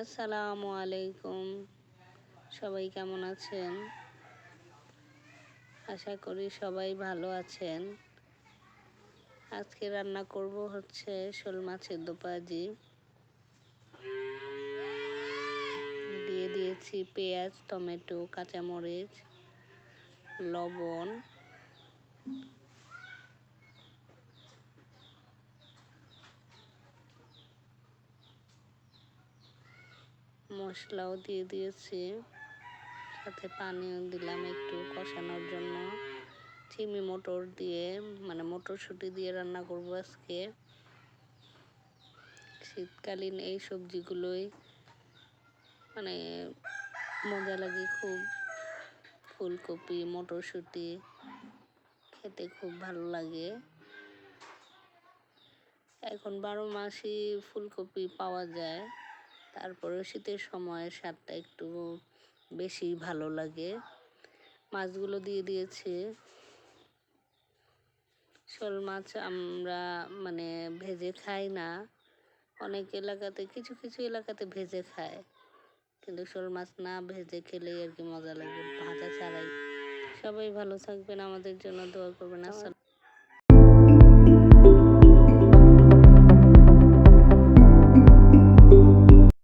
আসসালামু আলাইকুম। সবাই কেমন আছেন? আশা করি সবাই ভালো আছেন। আজকে রান্না করব হচ্ছে শোল মাছের দোপাজি। দিয়ে দিয়েছি পেঁয়াজ, টমেটো, কাঁচামরিচ, লবণ। মশলাও দিয়ে দিয়েছি। সাথে পানিও দিলাম একটু কষানোর জন্য। চিমি মোটর দিয়ে মানে মটরশুঁটি দিয়ে রান্না করব আজকে। শীতকালীন এই সবজিগুলোই মানে মজা লাগে খুব। ফুলকপি, মটরশুঁটি খেতে খুব ভালো লাগে। এখন বারো মাসই ফুলকপি পাওয়া যায়। তারপরে শীতের সময় স্বাদটা একটু বেশি ভালো লাগে। মাছগুলো দিয়ে দিয়েছে। শোল মাছ আমরা মানে ভেজে খাই না। অনেক এলাকাতে কিছু কিছু এলাকাতে ভেজে খায়। কিন্তু শোল মাছ না ভেজে খেলেই আর কি মজা লাগে। ভাজা ছাড়াই। সবাই ভালো থাকবেন। আমাদের জন্য দোয়া করবেন। আসসালাম